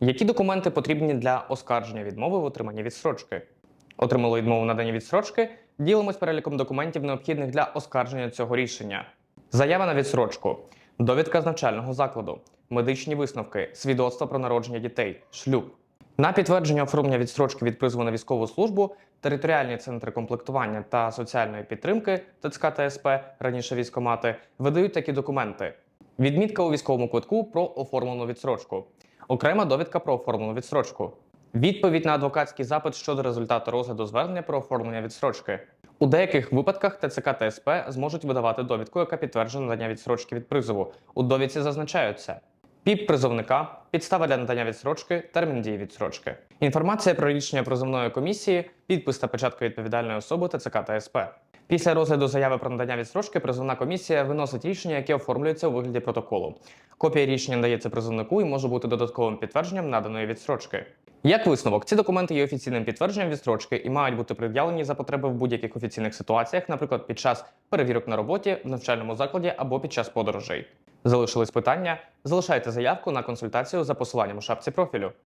Які документи потрібні для оскарження відмови в отриманні відстрочки? Отримали відмову в наданні відстрочки. Ділимось переліком документів, необхідних для оскарження цього рішення. Заява на відстрочку, довідка з навчального закладу, медичні висновки, свідоцтво про народження дітей, шлюб. На підтвердження оформлення відстрочки від призову на військову службу територіальні центри комплектування та соціальної підтримки ТЦК та СП, раніше військомати, видають такі документи: відмітка у військовому квитку про оформлену відстрочку, окрема довідка про оформлену відстрочку, відповідь на адвокатський запит щодо результату розгляду звернення про оформлення відстрочки. У деяких випадках ТЦК та СП зможуть видавати довідку, яка підтверджує надання відстрочки від призову. У довідці зазначаються ПІП призовника, підстава для надання відстрочки, термін дії відстрочки. Інформація про рішення призовної комісії, підпис та печатка відповідальної особи ТЦК та СП. Після розгляду заяви про надання відстрочки призовна комісія виносить рішення, яке оформлюється у вигляді протоколу. Копія рішення надається призовнику і може бути додатковим підтвердженням наданої відстрочки. Як висновок, ці документи є офіційним підтвердженням відстрочки і мають бути пред'явлені за потреби в будь-яких офіційних ситуаціях, наприклад, під час перевірок на роботі, в навчальному закладі або під час подорожей. Залишились питання? Залишайте заявку на консультацію за посиланням у шапці профілю.